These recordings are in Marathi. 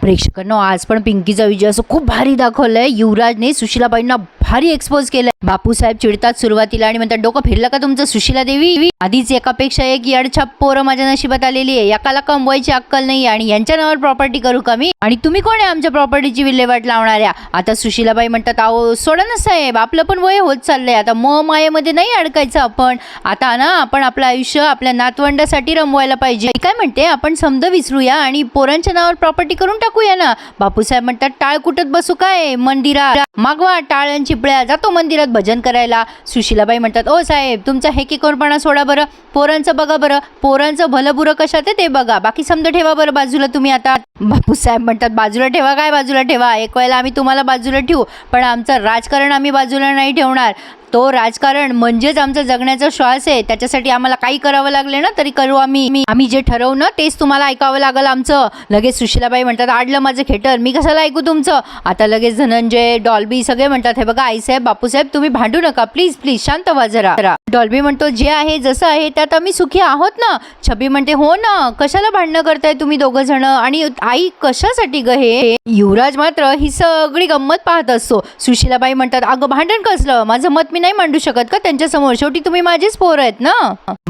प्रेक्षकांनो आज पण पिंकीचा विजय असं खूप भारी दाखवलंय. युवराजने सुशीलाबाईंना भारी एक्सपोज केलंय. बापूसाहेब चिडतात सुरुवातीला आणि म्हणतात डोकं फिरलं का तुमचं सुशीला देवी? आधीच एकापेक्षा एक येडछाप पोरं माझ्या नशिबात आलेली आहे. एकाला कमवायची अक्कल नाही आणि यांच्या नावावर प्रॉपर्टी करू कमी आणि तुम्ही कोण आहे आमच्या प्रॉपर्टीची विल्हेवाट लावणाऱ्या? आता सुशीलाबाई म्हणतात अहो सोडा ना साहेब आपलं पण वय होत चाललंय. आता म मायेमध्ये नाही अडकायचं आपण. आता ना आपण आपलं आयुष्य आपल्या नातवंडासाठी रमवायला पाहिजे. मी काय म्हणते आपण समज विसरूया आणि पोरांच्या नावावर प्रॉपर्टी करून टाकूया ना. बापूसाहेब म्हणतात टाळ कुटत बसू काय? मंदिरा मागवा टाळ्यांची आणि जातो मंदिरात भजन करायला. सुशीलाबाई म्हणतात ओ साहेब तुमचा हेकेकोरपणा सोडा बरं. पोरांचं बघा बरं. पोरांचं भलं बुरं कशात आहे ते बघा. बाकी समजा ठेवा बरं बाजूला तुम्ही आता. बापूसाहेब म्हणतात बाजूला ठेवा काय बाजूला ठेवा? एक वेळेला आम्ही तुम्हाला बाजूला ठेवू. पण आमचं राजकारण आम्ही बाजूला नाही ठेवणार. तो राजकारण म्हणजेच आमचा जगण्याचा श्वास आहे त्याच्यासाठी आम्हाला काही करावं लागले ना तरी करू आम्ही. मी- आम्ही जे ठरवू ना तेच तुम्हाला ऐकावं लागलं आमचं. लगेच सुशीलाबाई म्हणतात आडलं माझं खेटर मी कशाला ऐकू तुमचं? आता लगेच धनंजय डॉल्बी सगळे म्हणतात हे बघा आईसाहेब बापूसाहेब तुम्ही भांडू नका प्लीज प्लीज शांत व्हा जरा. डॉल्बी म्हणतो जे आहे जसं आहे त्यात आम्ही सुखी आहोत ना. छबी म्हणते हो ना कशाला भांडणं करताय तुम्ही दोघं जण? आणि आई कशासाठी ग हे? युवराज मात्र ही सगळी गंमत पाहत असतो. सुशीलाबाई म्हणतात अगं भांडण कसलं? माझं मत मी नाही मांडू शकत का? त्यांच्यासमोर. शेवटी तुम्ही माझेच पोर आहेत ना?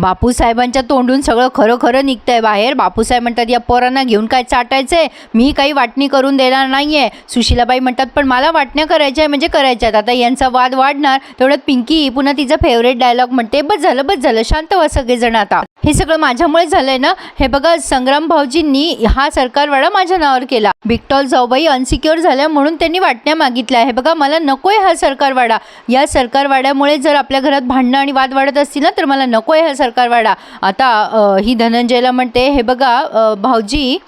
बापू साहेबांच्या तोंडून सगळं खरं खरं निघतंय बाहेर. बापूसाहेब म्हणतात या पोरांना घेऊन काय चाटायचंय? मी काही वाटणी करून देणार नाहीये. सुशीलाबाई म्हणतात पण मला वाटण्या करायच्या आहे म्हणजे करायच्या आहेत. आता यांचा वाद वाढणार. तेवढ्यात पिंकी पुन्हा तिचा फेवरेट डायलॉग म्हणते. बस झालं बस झालं. शांत व सगळेजण आता. हे सगळं माझ्यामुळे झालंय ना? हे बघा संग्राम भाऊजींनी हा सरकारवाडा माझ्या नावावर केला. बिकटॉल जाऊबाई अनसिक्युअर झाल्या म्हणून त्यांनी वाटण्या मागितल्या. हे बघा मला नकोय हा सरकारवाडा. या सरकारवाड्यामुळे जर आपल्या घरात भांडणं आणि वाद वाढत असतील ना तर मला नकोय हा सरकारवाडा. आता ही धनंजयला म्हणते हे बघा भाऊजी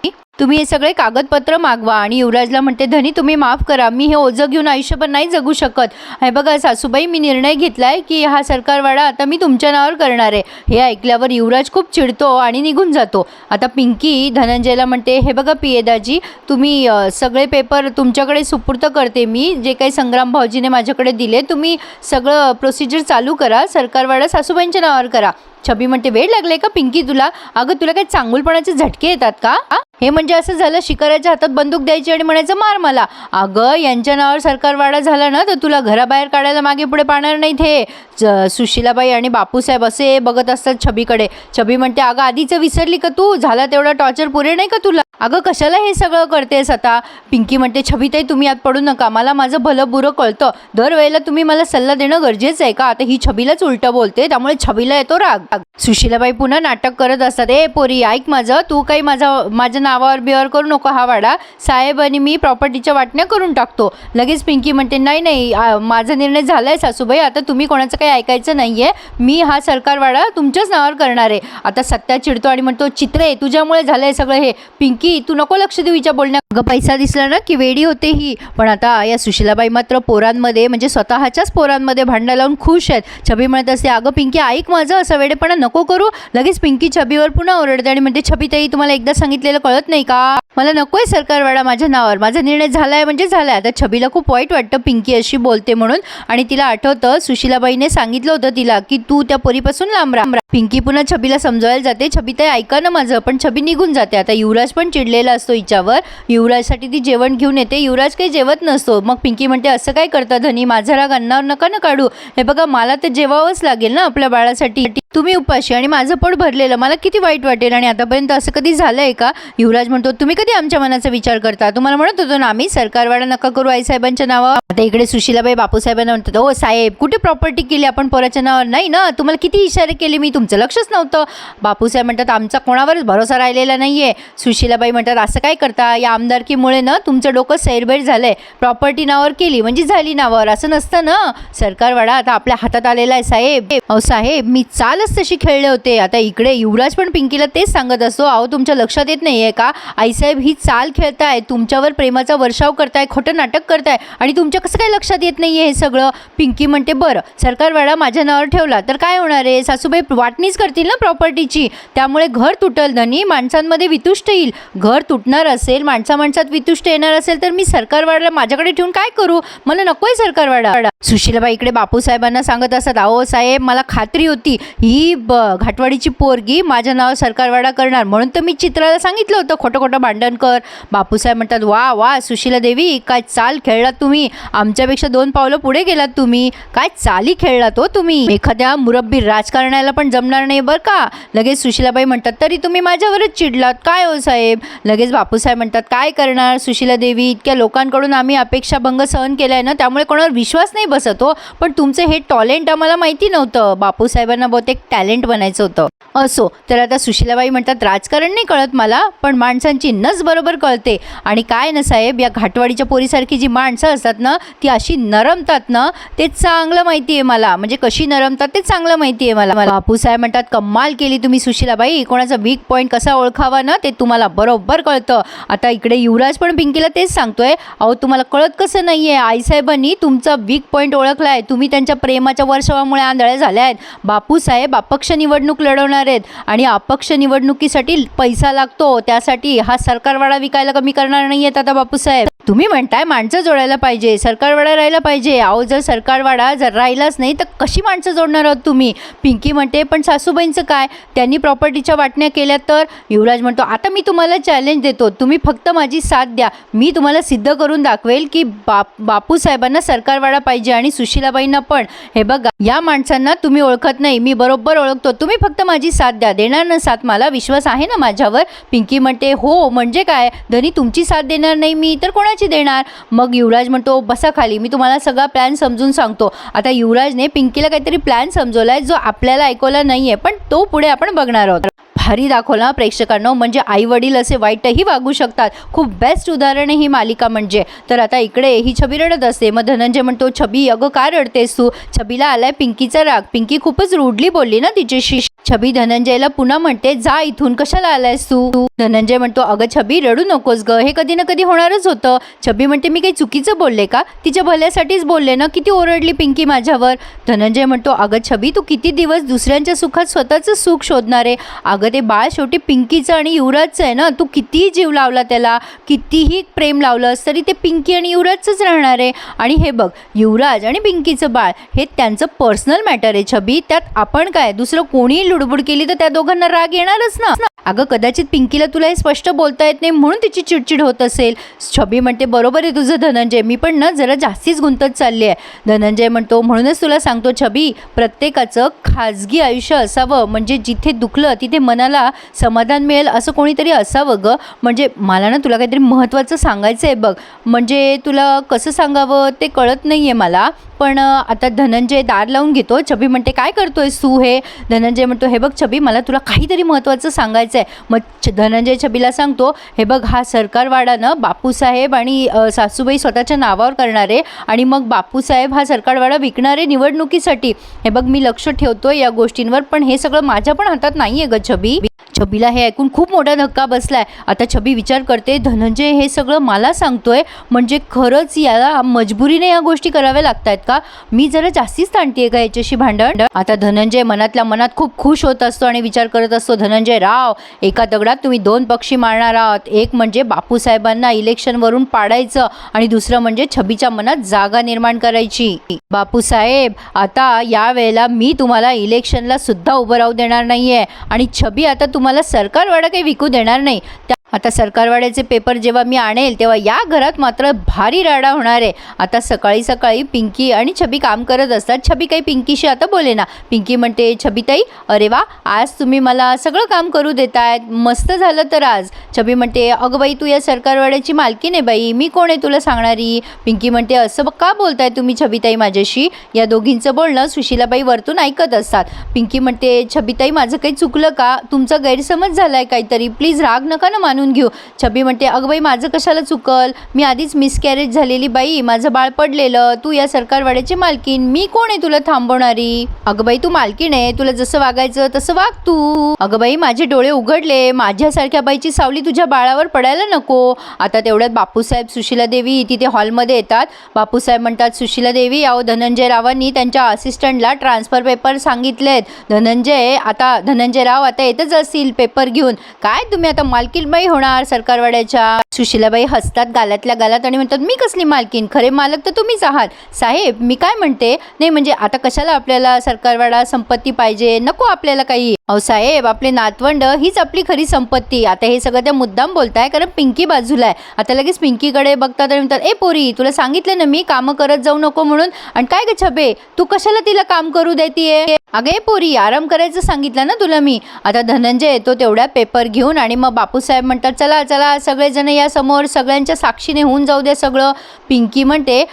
तुम्ही हे सगळे कागदपत्र मागवा. आणि युवराजला म्हणते धनी तुम्ही माफ करा. मी हे ओझं घेऊन आयुष्यभर नाही जगू शकत. हे बघा सासूबाई मी निर्णय घेतलाय की हा सरकारवाडा आता मी तुमच्या नावावर करणार आहे. हे ऐकल्यावर युवराज खूप चिडतो आणि निघून जातो. आता पिंकी धनंजयला म्हणते हे बघा पियेदाजी तुम्ही सगळे पेपर तुमच्याकडे सुपूर्त करते मी. जे काही संग्राम भाऊजीने माझ्याकडे दिले तुम्ही सगळं प्रोसिजर चालू करा. सरकारवाडा सासूबाईंच्या नावावर करा. छबी म्हणते वेळ लागले का पिंकी तुला? अगं तुला काही चांगुलपणाचे झटके येतात का? हे म्हणजे असं झालं शिकाऱ्याच्या हातात बंदूक द्यायची आणि म्हणायचं मार मला. अगं यांच्या नावावर सरकारवाडा झाला ना तर तुला घराबाहेर काढायला मागे पुढे पाहणार नाहीत हे. ज- सुशीलाबाई आणि बापूसाहेब असे बघत असतात छबीकडे. छबी म्हणते अगं आधीचं विसरली का तू? झाला तेवढा टॉर्चर पुरे नाही का तुला? अगं कशाला हे सगळं करतेस आता? पिंकी म्हणते छबीताई तुम्ही आत पडू नका. मला माझं भलं बुरं कळतं. दरवेळेला तुम्ही मला सल्ला देणं गरजेचं आहे का? आता ही छबीलाच उलटं बोलते त्यामुळे छबीला येतो राग. सुशीलाबाई पुन्हा नाटक करत असतात. ए पोरी ऐक माझं. तू काही माझा माझ्या नावावर बिअर करू नको हा वाडा. साहेब आणि मी प्रॉपर्टीच्या वाटण्या करून टाकतो. लगेच पिंकी म्हणते नाही नाही माझा निर्णय झाला आहे सासूबाई. आता तुम्ही कोणाचं काही ऐकायचं नाही आहे मी हा सरकारवाडा तुमच्याच नावावर करणार आहे. आता सत्या चिडतो आणि म्हणतो चित्रे तुझ्यामुळे झालं आहे सगळं हे. पिंकी तू नको लक्ष देऊ हिच्या बोलण्या अगं पैसा दिसला ना की वेडी होते ही पण आता या सुशीलाबाई मात्र पोरांमध्ये म्हणजे स्वतःच्याच पोरांमध्ये भांडणं लावून खुश आहेत. छबी म्हणत असते अगं पिंकी ऐक माझं असं वेडेपणा नको करू. लगेच पिंकी छबीवर पुन्हा ओरडते आणि म्हणते छबी ताई तुम्हाला एकदा सांगितलेलं कळत नाही का? मला नको आहे सरकारवाडा माझ्या नावावर. माझा निर्णय झाला आहे म्हणजे झाला आहे आता छबीला खूप वाईट वाटतं पिंकी अशी बोलते म्हणून. आणि तिला आठवतं सुशीलाबाईने सांगितलं होतं तिला की तू त्या पोरीपासून लांब राम पिंकी पुन्हा छबीला समजवायला जाते. छबी ताई ऐका ना माझं पण छबी निघून जाते. आता युवराज पण चिडलेला असतो हिच्यावर. युवराजसाठी ती जेवण घेऊन येते. युवराज काही जेवत नसतो. मग पिंकी म्हणते असं काय करता धनी? माझा राग अन्नावर नका ना काढू. हे बघा मला तर जेवावंच लागेल ना आपल्या बाळासाठी. तुम्ही उपाशी आणि माझं पोट भरलेलं. मला किती वाईट वाटेल आणि आतापर्यंत असं कधी झालं आहे का? युवराज म्हणतो तुम्ही कधी आमच्या मनाचा विचार करता? तुम्हाला म्हणत होतो ना आम्ही सरकारवाडा नका करू आईसाहेबांच्या नावावर. आता इकडे सुशीलाबाई बापूसाहेबांना म्हणतात हो साहेब कुठे प्रॉपर्टी केली आपण पोराच्या नावावर? नाही ना? तुम्हाला किती इशारे केले मी तुमचं लक्षच नव्हतं. बापूसाहेब म्हणतात आमचा कोणावरच भरोसा राहिलेला नाही आहे सुशीलाबाई म्हणतात असं काय करता? या आमदारकीमुळे ना तुमचं डोकं सैरभैर आहे प्रॉपर्टी नावावर केली म्हणजे झाली नावावर. असं नसतं ना. सरकारवाडा आता आपल्या हातात आलेला आहे साहेब. अहो साहेब मी चालच तशी खेळले होते. आता इकडे युवराज पण पिंकीला तेच सांगत असतो. अहो तुमच्या लक्षात येत नाही आहे का? आईसाहेब ही चाल खेळताय. तुमच्यावर प्रेमाचा वर्षाव करताय खोटं नाटक करताय आणि तुमच्या कसं काय लक्षात येत नाही आहे हे सगळं? पिंकी म्हणते बरं सरकारवाडा माझ्या नावावर ठेवला. तर काय होणार आहे? सासूबाई वाट वाटणीच करतील ना प्रॉपर्टीची? त्यामुळे घर तुटल धनी माणसांमध्ये वितुष्ट येईल. घर तुटणार असेल माणसा माणसात वितुष्ट येणार असेल तर मी सरकारवाड्याला माझ्याकडे ठेवून काय करू? मला नकोय सरकारवाडा सुशीलाबाई इकडे बापूसाहेबांना सांगत असतात अहो साहेब मला खात्री होती. ही ब घाटवाडीची पोरगी माझ्या नाव सरकारवाडा करणार. म्हणून तर मी चित्राला सांगितलं होतं खोटं खोटं भांडण कर. बापूसाहेब म्हणतात वा वा सुशीला देवी काय चाल खेळलात तुम्ही? आमच्यापेक्षा दोन पावलं पुढे गेलात तुम्ही. काय चाली खेळलात हो तुम्ही? एखाद्या मुरब्बी राजकारणाला पण जमणार नाही बरं का? लगेच सुशीलाबाई म्हणतात तरी तुम्ही माझ्यावरच चिडलात काय हो साहेब? लगेच बापूसाहेब म्हणतात काय करणार? सुशीला देवी इतक्या लोकांकडून आम्ही अपेक्षाभंग सहन केला आहे ना त्यामुळे कोणावर विश्वास नाही बसत हो. पण तुमचं हे टॅलेंट आम्हाला माहिती नव्हतं. बापूसाहेबांना बहुतेक टॅलेंट बनायचं होतं. असो तर आता सुशीलाबाई म्हणतात राजकारण नाही कळत मला पण माणसांची नस बरोबर कळते. आणि काय ना साहेब या घाटवाडीच्या पोरीसारखी जी माणसं असतात ना ती अशी नरमतात ना ते चांगलं माहिती आहे मला. म्हणजे कशी नरमतात ते चांगलं माहिती आहे मला. बापूसाहेब काय म्हणतात कमाल केली तुम्ही सुशीलाबाई. कोणाचा वीक पॉईंट कसा ओळखावा ना ते तुम्हाला बरोबर कळतं. आता इकडे युवराज पण पिंकीला तेच सांगतोय. अहो तुम्हाला कळत कसं नाही आहे आईसाहेबांनी तुमचा वीक पॉईंट ओळखला आहे तुम्ही त्यांच्या प्रेमाच्या वर्षावामुळे आंधळ्या झाल्या आहेत बापूसाहेब अपक्ष निवडणूक लढवणार आहेत आणि अपक्ष निवडणुकीसाठी पैसा लागतो. त्यासाठी हा सरकारवाडा विकायला कमी करणार नाही आहेत आता बापूसाहेब. तुम्ही म्हणताय माणसं जोडायला पाहिजे सरकारवाडा राहायला पाहिजे. अहो जर सरकारवाडा जर राहिलाच नाही तर कशी माणसं जोडणार आहोत तुम्ही? पिंकी म्हणते पण सासूबाईंचं काय? त्यांनी प्रॉपर्टीच्या वाटण्या केल्या तर? युवराज म्हणतो आता मी तुम्हाला चॅलेंज देतो. तुम्ही फक्त माझी साथ द्या. मी तुम्हाला सिद्ध करून दाखवेल की बाप बापूसाहेबांना सरकारवाडा पाहिजे आणि सुशीलाबाईंना पण. हे बघा या माणसांना तुम्ही ओळखत नाही. मी बरोबर ओळखतो. तुम्ही फक्त माझी साथ द्या. देणार ना साथ? मला विश्वास आहे ना माझ्यावर? पिंकी म्हणते हो म्हणजे काय? धनी तुमची साथ देणार नाही मी. तर कोणाची देणार. मग युवराज म्हणतो बसा खाली मी तुम्हाला सगळा प्लॅन समजून सांगतो. आता युवराजने पिंकीला काहीतरी प्लॅन समजवला आहे जो आपल्याला ऐकवला नाही आहे पण तो पुढे आपण बघणार आहोत. भारी दाखवला प्रेक्षकांना. म्हणजे आई वडील असे वाईटही वागू शकतात. खूप बेस्ट उदाहरण ही मालिका म्हणजे. तर आता इकडे ही छबी रडत असते. मग धनंजय म्हणतो छबी अगं का रडतेस तू? छबीला आलाय पिंकीचा राग. पिंकी खूपच रूडली बोलली ना तिच्याशी छबी धनंजयला पुन्हा म्हणते जा इथून कशाला आलायस तू? तू धनंजय म्हणतो अगं छबी रडू नकोस ग. हे कधी ना कधी होणारच होतं. छबी म्हणते मी काही चुकीचं बोलले का? तिच्या भल्यासाठीच बोलले ना? किती ओरडली पिंकी माझ्यावर. धनंजय म्हणतो अगं छबी तू किती दिवस दुसऱ्यांच्या सुखात स्वतःचं सुख शोधणार. आहे अगं ते बाळ शेवटी पिंकीचं आणि युवराजचं आहे ना? तू कितीही जीव लावला त्याला? कितीही प्रेम लावलंस तरी ते पिंकी आणि युवराजचंच राहणार आहे. आणि हे बघ युवराज आणि पिंकीचं बाळ हे त्यांचं पर्सनल मॅटर आहे छबी. त्यात आपण काय? दुसरं कोणीही लुडबुड केली तर त्या दोघांना राग येणारच ना? अगं कदाचित पिंकीला तुला हे स्पष्ट बोलता येत नाही म्हणून तिची चिडचिड होत असेल. छबी म्हणते बरोबर आहे तुझं धनंजय. मी पण ना जरा जास्तीच गुंतत चालली आहे. धनंजय म्हणतो म्हणूनच तुला सांगतो छबी प्रत्येकाचं खाजगी आयुष्य असावं. म्हणजे जिथे दुखलं तिथे मनाला समाधान मिळेल असं कोणीतरी असावं गं. म्हणजे मला ना तुला काहीतरी महत्त्वाचं सांगायचं आहे बघ. म्हणजे तुला कसं सांगावं ते कळत नाही आहे मला. पण आता धनंजय दार लावून घेतो. छबी म्हणते काय करतोय सू हे? धनंजय म्हणतो हे बघ छबी मला तुला काहीतरी महत्त्वाचं सांगायचं आहे मग छ- धनंजय छबीला सांगतो हे बघ हा सरकारवाडा ना बापूसाहेब आणि सासूबाई स्वतःच्या नावावर करणारे आणि मग बापूसाहेब हा सरकारवाडा विकणारे निवडणुकीसाठी. हे बघ मी लक्ष ठेवतो या गोष्टींवर पण हे सगळं माझ्या पण हातात नाही आहे ग छबी. छबीला हे ऐकून खूप मोठा धक्का बसलाय. आता छबी विचार करते धनंजय हे सगळं मला सांगतोय म्हणजे खरंच याला मजबुरीने या गोष्टी कराव्या लागतायत का? मी जरा जास्तीच ताणतीये का याच्याशी भांडण? आता धनंजय मनातल्या मनात खूप खुश होत असतो आणि विचार करत असतो धनंजय राव एका दगडात तुम्ही दोन पक्षी मारणार आहात. एक म्हणजे बापूसाहेबांना इलेक्शनवरून पाडायचं आणि दुसरं म्हणजे छबीच्या मनात जागा निर्माण करायची. बापूसाहेब आता यावेळेला मी तुम्हाला इलेक्शनला सुद्धा उभं राहू देणार नाहीये आणि छबी आता तुम्हाला सरकारवाडा काही विकू देणार नाही. त्या आता सरकारवाड्याचे पेपर जेव्हा मी आणेल तेव्हा या घरात मात्र भारी राडा होणार आहे. आता सकाळी सकाळी पिंकी आणि छबी काम करत असतात. छबी काही पिंकीशी आता बोले ना. पिंकी म्हणते छबीताई अरे वा आज तुम्ही मला सगळं काम करू देतायत. मस्त झालं तर आज. छबी म्हणते अगं बाई तू या सरकारवाड्याची मालकी नाही बाई. मी कोण आहे तुला सांगणारी? पिंकी म्हणते असं का बोलताय तुम्ही छबीताई माझ्याशी? या दोघींचं बोलणं सुशीलाबाई वरतून ऐकत असतात. पिंकी म्हणते छबीताई माझं काही चुकलं का? तुमचा गैरसमज झालाय काहीतरी. प्लीज राग नका ना मानू आणून घेऊ. छबी म्हणते अगं बाई माझं कशाला चुकल? मी आधीच मिसकॅरेज झालेली बाई. माझं बाळ पडलेलं. तू या सरकारवाड्याची मालकीन मी कोण आहे तुला थांबवणारी? अगं बाई तू मालकीण आहे. तुला जसं वागायचं तसं वाग तू. अगं बाई माझे डोळे उघडले. माझ्यासारख्या बाईची सावली तुझ्या बाळावर पडायला नको. आता तेवढ्यात बापूसाहेब सुशीला देवी तिथे हॉलमध्ये येतात. बापूसाहेब म्हणतात सुशीला देवी अहो धनंजय रावांनी त्यांच्या असिस्टंटला ट्रान्सफर पेपर सांगितलेत. धनंजय आता धनंजय राव आता येतच असतील. पेपर घेऊन. काय तुम्ही आता मालकीनबाई हो? होणार? सरकारवाड्याच्या सुशीलाबाई हसतात गालातल्या गालात आणि म्हणतात मी कसली मालकीन खरे मालक तर तुम्हीच आहात. साहेब मी काय म्हणते? नाही म्हणजे आता कशाला आपल्याला सरकारवाडा संपत्ती पाहिजे? नको आपल्याला काही. अहो साहेब आपले नातवंड हीच आपली खरी संपत्ती. आता हे सगळं त्या मुद्दाम बोलताय कारण पिंकी बाजूला आहे. आता लगेच पिंकीकडे बघतात आणि म्हणतात ए पोरी तुला सांगितलं ना मी कामं करत जाऊ नको म्हणून? आणि काय ग छबे? तू कशाला तिला काम करू देतीये? अगं ए पोरी आराम करायचं सांगितलं ना तुला मी. आता धनंजय येतो तेवढ्या पेपर घेऊन आणि मग बापूसाहेब म्हणतात चला चला सगळेजण या समोर सगळ्यांच्या साक्षीने होऊन जाऊ दे सगळं. पिंकी म्हणते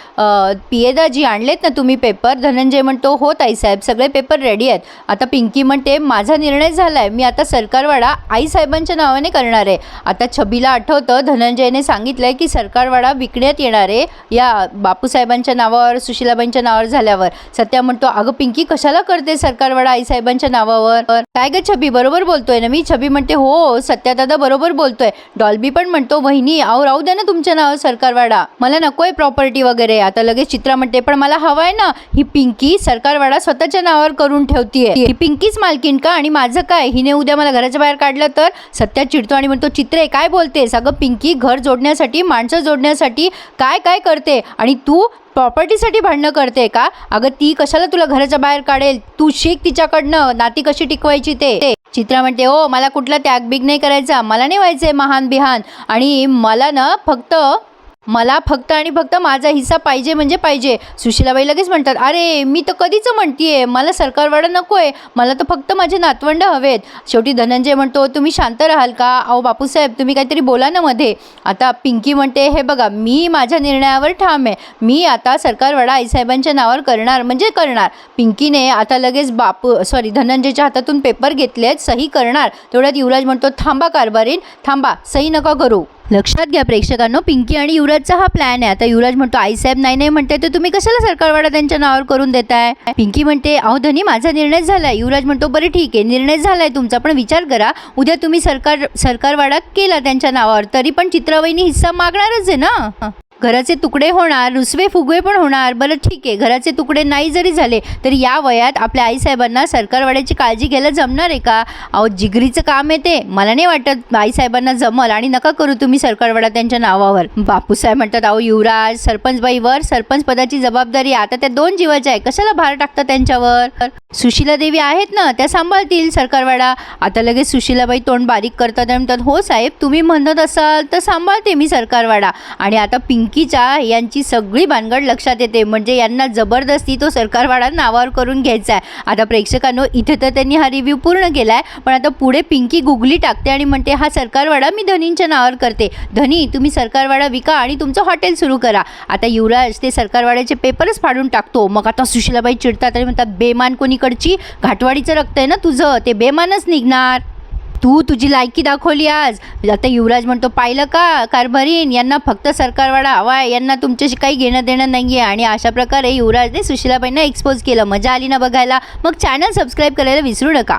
पियेदाजी आणलेत ना तुम्ही पेपर? धनंजय म्हणतो हो ताईसाहेब सगळे पेपर रेडी आहेत. आता पिंकी म्हणते माझा निर्णय झाला आहे मी आता सरकारवाडा आईसाहेबांच्या नावाने करणार आहे. आता छबीला आठवतं धनंजयने सांगितलं आहे की सरकारवाडा विकण्यात येणार आहे या बापूसाहेबांच्या नावावर सुशीलाबाईंच्या नावावर झाल्यावर. सत्या म्हणतो अगं पिंकी कशाला करते सरकारवाडा आईसाहेबांच्या नावावर? काय ग छबी बरोबर बोलतोय ना मी? छबी म्हणते हो सत्या दादा बरोबर करतोय डॉल्बी पण म्हणतो वहिनी आहो राहू द्या ना तुमच्या नावावर सरकारवाडा. मला नकोय प्रॉपर्टी वगैरे. आता लगेच चित्रा म्हणते पण मला हवाय ना. ही पिंकी सरकारवाडा स्वतःच्या नावावर करून ठेवतीये. ही पिंकीच मालकीन का? आणि माझं काय? हिने उद्या मला घराच्या बाहेर काढलं तर? सत्या चिडतो आणि म्हणतो चित्रे काय बोलतेस? अगं पिंकी घर जोडण्यासाठी माणसं जोडण्यासाठी काय काय करते? आणि तू प्रॉपर्टीसाठी भांडणं करते का? अगं ती कशाला तुला घराच्या बाहेर काढेल? तू शिक तिच्याकडनं. नाती कशी टिकवायची ते? चित्रा म्हणते हो मला कुठला त्याग बिग नाही करायचा. मला नाही व्हायचंय महान बिहान आणि मला ना फक्त मला फक्त आणि फक्त माझा हिस्सा पाहिजे म्हणजे पाहिजे. सुशीलाबाई लगेच म्हणतात अरे मी तर कधीच म्हणतीये. मला सरकारवाडा नको आहे मला तर फक्त माझे नातवंड हवेत. शेवटी धनंजय म्हणतो तुम्ही शांत राहाल का? अहो बापूसाहेब तुम्ही काहीतरी बोला ना मध्ये. आता पिंकी म्हणते हे बघा मी माझ्या निर्णयावर ठाम आहे. मी आता सरकारवाडा आईसाहेबांच्या नावावर करणार म्हणजे करणार. पिंकीने आता लगेच बापू सॉरी धनंजयच्या हातातून पेपर घेतलेत सही करणार. तेवढ्यात युवराज म्हणतो थांबा कारभारीन. थांबा सही नका करू. लक्षात घ्या प्रेक्षकांनो पिंकी आणि युवराजचा हा प्लॅन आहे. आता युवराज म्हणतो आईसाहेब नाही नाही म्हणते तर तुम्ही कशाला सरकारवाडा त्यांच्या नावावर करून देताय? पिंकी म्हणते अहो धनी माझा निर्णय झालाय. युवराज म्हणतो बरं ठीक आहे निर्णय झालाय तुमचा पण विचार करा. उद्या तुम्ही सरकार सरकारवाडा केला त्यांच्या नावावर तरी पण चित्रवहिनी हिस्सा मागणारच आहे ना? घराचे तुकडे होणार रुसवे फुगवे पण होणार. बरं ठीक आहे. घराचे तुकडे नाही जरी झाले तरी या वयात आपल्या आईसाहेबांना सरकारवाड्याची काळजी घ्यायला जमणार आहे का? अहो जिगरीचं काम आहे ते. मला नाही वाटत आईसाहेबांना जमल आणि नका करू तुम्ही सरकारवाडा त्यांच्या नावावर. बापूसाहेब म्हणतात अहो युवराज सरपंचबाईवर सरपंच पदाची जबाबदारी आता त्या दोन जीवाच्या आहे. कशाला भार टाकता त्यांच्यावर? सुशीला देवी आहेत ना त्या सांभाळतील सरकारवाडा. आता लगेच सुशीलाबाई तोंड बारीक करतात आणि म्हणतात हो साहेब तुम्ही म्हणत असाल तर सांभाळते मी सरकारवाडा. आणि आता पिंक पिंकीच्या यांची सगळी भानगड लक्षात येते. म्हणजे यांना जबरदस्ती तो सरकारवाडा नावावर करून घ्यायचा आहे. आता प्रेक्षकांनो इथे तर त्यांनी हा रिव्ह्यू पूर्ण केला आहे पण आता पुढे पिंकी गुगली टाकते आणि म्हणते हा सरकारवाडा मी धनींच्या नावावर करते. धनी तुम्ही सरकारवाडा विका आणि तुमचं हॉटेल सुरू करा. आता युवराज ते सरकारवाड्याचे पेपरच फाडून टाकतो. मग आता सुशीलाबाई चिडतात आणि म्हणतात बेमान कोणीकडची? घाटवाडीचं रक्त आहे ना तुझं. ते बेमानच निघणार. तू तुझी लायकी दाखवली आज. म्हणजे आता युवराज म्हणतो पाहिलं का? कारभारीन यांना फक्त सरकारवाडा हवा आहे यांना तुमच्याशी काही घेणं देणं नाही आहे आणि अशा प्रकारे युवराजने सुशीलाबाईंना एक्सपोज केलं. मजा आली ना बघायला. मग चॅनल सबस्क्राईब करायला विसरू नका.